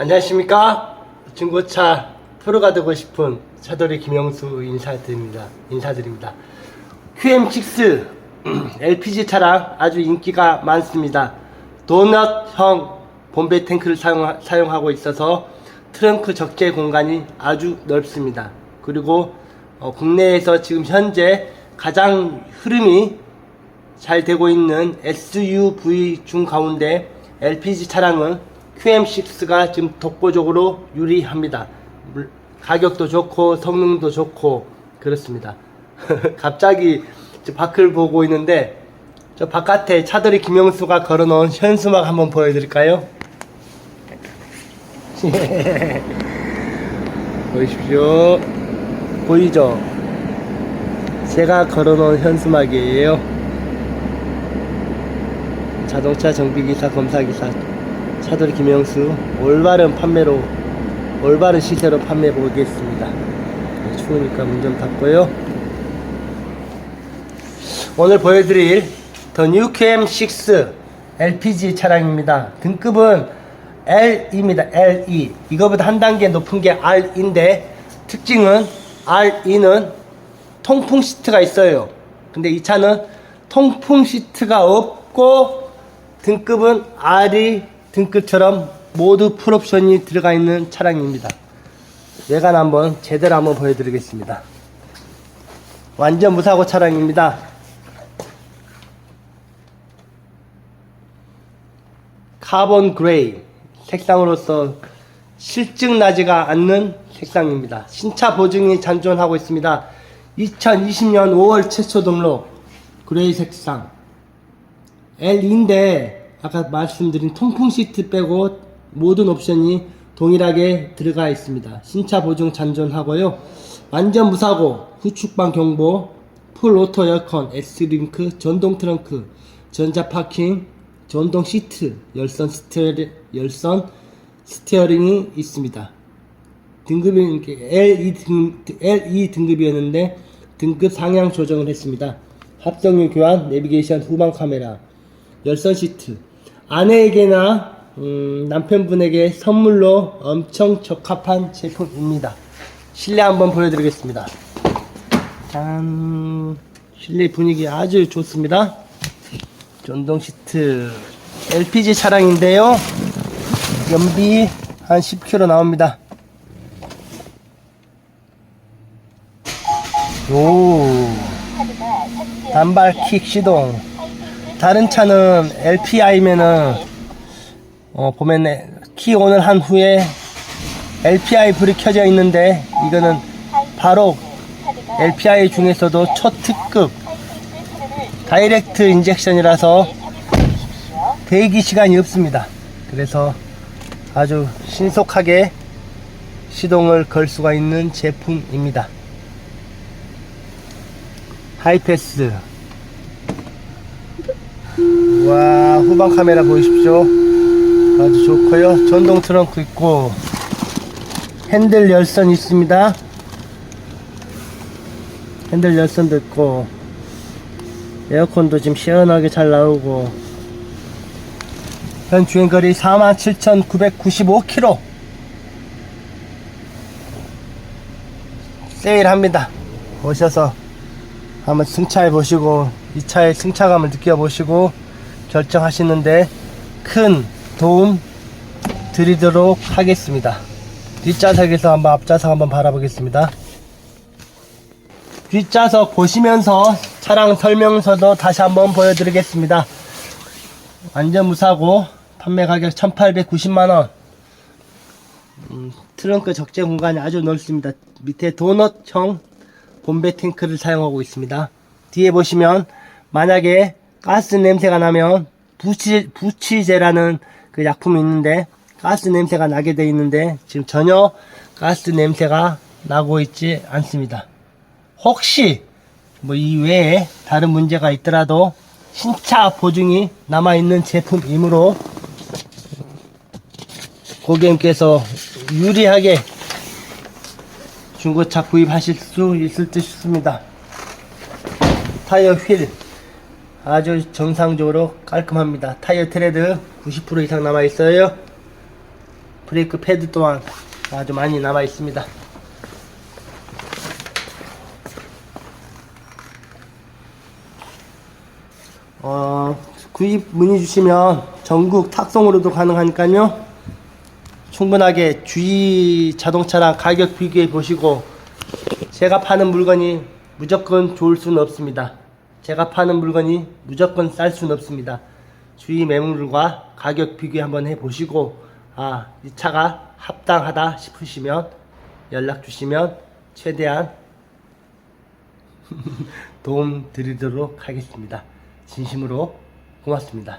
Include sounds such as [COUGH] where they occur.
안녕하십니까? 중고차 프로가 되고 싶은 차돌이 김영수 인사드립니다. 인사드립니다. QM6 LPG 차량 아주 인기가 많습니다. 도넛형 본배 탱크를 사용, 사용하고 있어서 트렁크 적재 공간이 아주 넓습니다. 그리고 어, 국내에서 지금 현재 가장 흐름이 잘 되고 있는 SUV 중 가운데 LPG 차량은 QM6가 지금 독보적으로 유리합니다. 물- 가격도 좋고 성능도 좋고 그렇습니다. [LAUGHS] 갑자기 저 밖을 보고 있는데 저 바깥에 차들이 김영수가 걸어놓은 현수막 한번 보여드릴까요? [LAUGHS] 보이십시오. 보이죠? 제가 걸어놓은 현수막이에요. 자동차 정비기사 검사기사 차돌이 김영수 올바른 판매로 올바른 시세로 판매해 보겠습니다. 네, 추우니까 문 좀 닫고요. 오늘 보여드릴 더 뉴캠6 LPG 차량입니다. 등급은 LE입니다. LE 이거보다 한 단계 높은 게 RE인데 특징은 RE는 통풍 시트가 있어요. 근데 이 차는 통풍 시트가 없고 등급은 RE 등급처럼 모두 풀옵션이 들어가 있는 차량입니다. 외관 한번 제대로 한번 보여드리겠습니다. 완전 무사고 차량입니다. 카본 그레이 색상으로서 실증 나지가 않는 색상입니다. 신차 보증이 잔존하고 있습니다. 2020년 5월 최초 등록 그레이 색상 L인데 아까 말씀드린 통풍 시트 빼고 모든 옵션이 동일하게 들어가 있습니다. 신차 보증 잔존하고요. 완전 무사고 후축방 경보 풀 오토 에어컨 S링크 전동 트렁크 전자 파킹 전동 시트 열선 스티어링 열선 스티어링이 있습니다. 등급이 L2 등 L2 등급이었는데 등급 상향 조정을 했습니다. 합성유 교환, 내비게이션 후방 카메라, 열선 시트. 아내에게나 음, 남편분에게 선물로 엄청 적합한 제품입니다. 실내 한번 보여드리겠습니다. 짠, 실내 분위기 아주 좋습니다. 전동 시트, LPG 차량인데요. 연비 한 10km 나옵니다. 오 단발 킥 시동 다른 차는 LPI면은 어 보면 키 온을 한 후에 LPI 불이 켜져 있는데 이거는 바로 LPI 중에서도 초특급 다이렉트 인젝션이라서 대기 시간이 없습니다. 그래서 아주 신속하게 시동을 걸 수가 있는 제품입니다. 하이패스. 와, 후방 카메라 보이십시오. 아주 좋고요. 전동 트렁크 있고, 핸들 열선 있습니다. 핸들 열선도 있고, 에어컨도 지금 시원하게 잘 나오고, 현 주행거리 47,995km. 세일합니다. 오셔서 한번 승차해 보시고 이 차의 승차감을 느껴보시고 결정하시는데 큰 도움 드리도록 하겠습니다. 뒷좌석에서 한번 앞좌석 한번 바라보겠습니다. 뒷좌석 보시면서 차량 설명서도 다시 한번 보여드리겠습니다. 완전 무사고 판매 가격 1890만원 음, 트렁크 적재 공간이 아주 넓습니다. 밑에 도넛형 본배 탱크를 사용하고 있습니다. 뒤에 보시면 만약에 가스 냄새가 나면 부치, 부치제라는 그 약품이 있는데 가스 냄새가 나게 돼 있는데 지금 전혀 가스 냄새가 나고 있지 않습니다. 혹시 뭐 이 외에 다른 문제가 있더라도 신차 보증이 남아있는 제품이므로 고객님께서 유리하게 중고차 구입하실 수 있을 듯 싶습니다. 타이어 휠 아주 정상적으로 깔끔합니다. 타이어 트레드 90% 이상 남아 있어요. 브레이크 패드 또한 아주 많이 남아 있습니다. 어, 구입 문의 주시면 전국 탁송으로도 가능하니까요. 충분하게 주위 자동차랑 가격 비교해 보시고 제가 파는 물건이 무조건 좋을 수는 없습니다. 제가 파는 물건이 무조건 쌀 수는 없습니다. 주위 매물과 가격 비교 한번 해 보시고 아, 이 차가 합당하다 싶으시면 연락 주시면 최대한 [LAUGHS] 도움 드리도록 하겠습니다. 진심으로 고맙습니다.